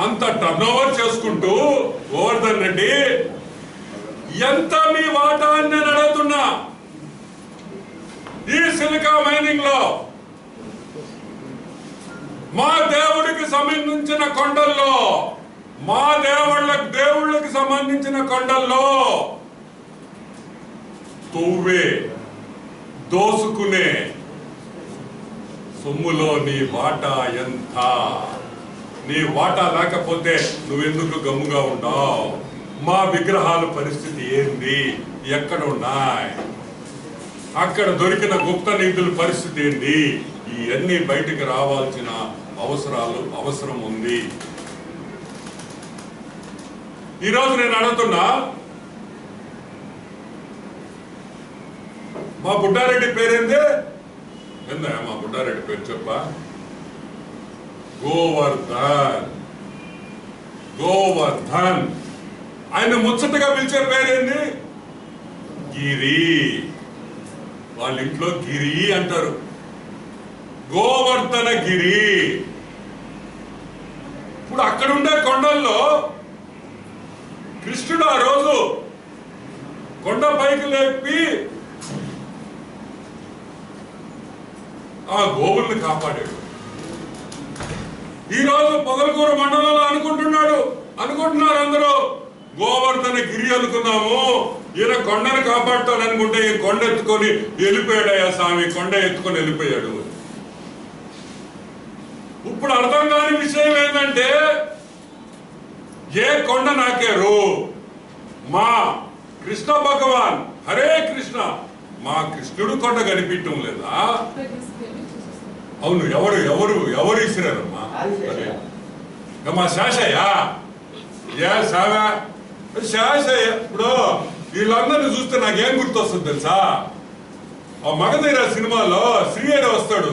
అంత turn over చేసుకుంటూ గోవర్ధన్ రెడ్డి ఎంత మీ వాటా అని నేను అడుగుతున్నా ఈ సిలికా మైనింగ్లో మా దేవుడికి సంబంధించిన కొండల్లో మా దేవుళ్ళకు దేవుళ్ళకి సంబంధించిన కొండల్లో తువ్వే దోసుకునే సొమ్ములో నీ వాటా ఎంత? నీ వాటా లేకపోతే నువ్వెందుకు గమ్ముగా ఉంటావు? మా విగ్రహాల పరిస్థితి ఏంది? ఎక్కడ ఉన్నాయి? అక్కడ దొరికిన గుప్త నిధుల పరిస్థితి ఏంటి ఇవన్నీ బయటికి రావాల్సిన అవసరాలు అవసరం ఉంది. ఈరోజు నేను అడుగుతున్నా మా బుడ్డారెడ్డి పేరేంది? ఏందా మా బుడ్డారెడ్డి పేరు చెప్ప గోవర్ధన్. గోవర్ధన్. ఆయన ముచ్చటగా పిలిచే పేరేంది? గిరి. వాళ్ళ ఇంట్లో గిరి అంటారు. గోవర్ధన గిరి. ఇప్పుడు అక్కడ ఉండే కొండల్లో కృష్ణుడు ఆ రోజు కొండ పైకి లేపి ఆ గోవుల్ని కాపాడాడు. ఈరోజు రోజు పొదలకూరు మండలంలో అనుకుంటున్నాడు. అనుకుంటున్నారు అందరూ. గోవర్ధన గిరి అనుకున్నాము. ఈయన కొండను కాపాడుతాడు అనుకుంటే ఈ కొండ ఎత్తుకొని వెళ్ళిపోయాడయ్యా స్వామి. కొండ ఎత్తుకొని వెళ్ళిపోయాడు. ఇప్పుడు అర్థం కాని విషయం ఏంటంటే ఏ కొండ నాకేరు మా కృష్ణ భగవాన్ హరే కృష్ణ మా కృష్ణుడు కొండ కనిపించడం లేదా? అవును ఎవరు ఎవరు ఎవరు ఇసిరారమ్మా? అదే. మా శాషయ్య? ఏ సావ శాషయ్య ఇప్పుడు వీళ్ళందరినీ చూస్తే నాకేం గుర్తొస్తుంది తెలుసా? ఆ మగధీర సినిమాలో శ్రీహరి వస్తాడు.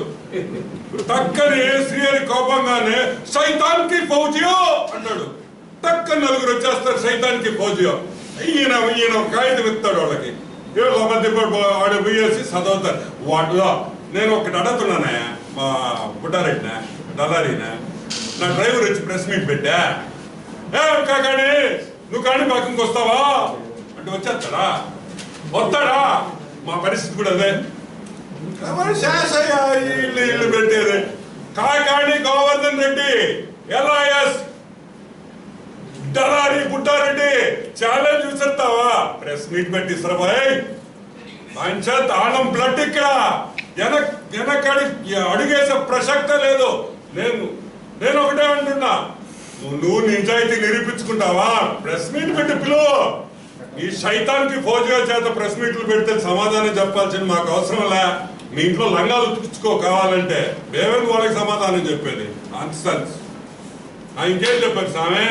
టక్కని శ్రీహరి కోపంగానే సైతాన్కి ఫౌజియో! అంటాడు టక్కని నలుగురు వచ్చేస్తారు సైతాన్కి ఫౌజియో! ఈయన ఈయన కాగితం ఇస్తాడు వాళ్ళకి. వీళ్ళ మధ్య వాడు పోయేసి చదవుతారు. వాటిలో నేను ఒకటి అడుగుతున్నానే. మా బుడ్డారెడ్డిన డల్లారిన నా డ్రైవర్ వచ్చి ప్రెస్ మీట్ పెట్టా? ఏ కాకాడి నువ్వు కాణి పక్కకి వస్తావా? అంటే వచ్చేస్తాడా? వస్తాడా? మా పరిస్థితి కూడా అదే. శాసయ్య ఇల్లు ఇల్లు పెట్టేది. కాకాడి గోవర్ధన్ రెడ్డి ఎల్ఐఎస్. డలారి బుడ్డారెడ్డి ఛాలెంజ్ చూసేస్తావా? ప్రెస్ మీట్ పెట్టి సరబాయ్ మంచి ఆనం బ్లడ్ ఇక్కడ. వెనక్ వెనకడి అడుగేసే ప్రసక్తే లేదు. నేను నేను ఒకటే అంటున్నా. నువ్వు నిజాయితీ నిరూపించుకుంటావా? ప్రెస్ మీట్ పెట్టి పిలువు. ఈ సైతానికి ఫౌజ్గా చేత ప్రెస్ మీట్లు పెడితే సమాధానం చెప్పాల్సిన మాకు అవసరం లే. మీ ఇంట్లో లంగాలు ఉతుకుచ్చుకో కావాలంటే. మేమేమి వాళ్ళకి సమాధానం చెప్పేది. ఆన్సర్స్ ఇంకేం చెప్పారు సామె